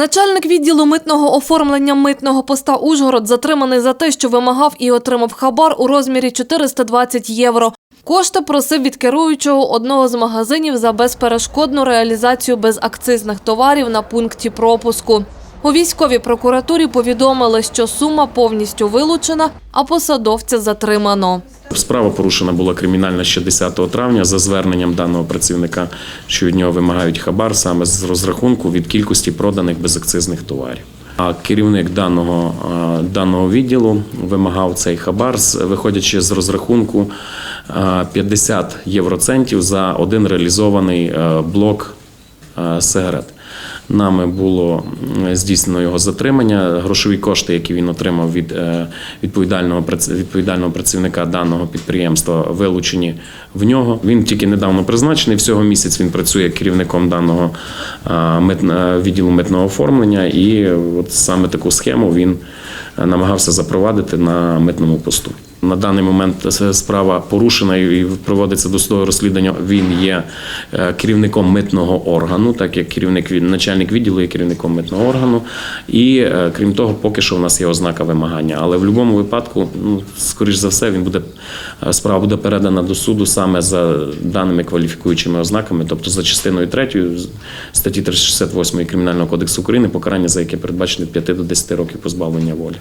Начальник відділу митного оформлення митного поста Ужгород затриманий за те, що вимагав і отримав хабар у розмірі 420 євро. Кошти просив від керуючого одного з магазинів за безперешкодну реалізацію безакцизних товарів на пункті пропуску. У військовій прокуратурі повідомили, що сума повністю вилучена, а посадовця затримано. Справа порушена була кримінальна ще 10 травня за зверненням даного працівника, що від нього вимагають хабар саме з розрахунку від кількості проданих безакцизних товарів. А керівник даного, даного відділу вимагав цей хабар, виходячи з розрахунку е, 50 євроцентів за один реалізований е, блок е, сигарет. Нами було здійснено його затримання. Грошові кошти, які він отримав від е, відповідального відповідального працівника даного підприємства, вилучені в нього. Він тільки недавно призначений. Всього місяць він працює керівником даного е, відділу митного оформлення, і от саме таку схему він е, намагався запровадити на митному посту. На даний момент справа порушена і проводиться досудове розслідування. Він є е, керівником митного органу, так як керівник начальник відділу є керівником митного органу. І е, крім того, поки що у нас є ознака вимагання. Але в будь-якому випадку, ну скоріш за все, він буде е, справа буде передана до суду саме за даними кваліфікуючими ознаками, тобто за частиною 3 статті 368 Кримінального кодексу України, покарання за яке передбачено від 5 до 10 років позбавлення волі.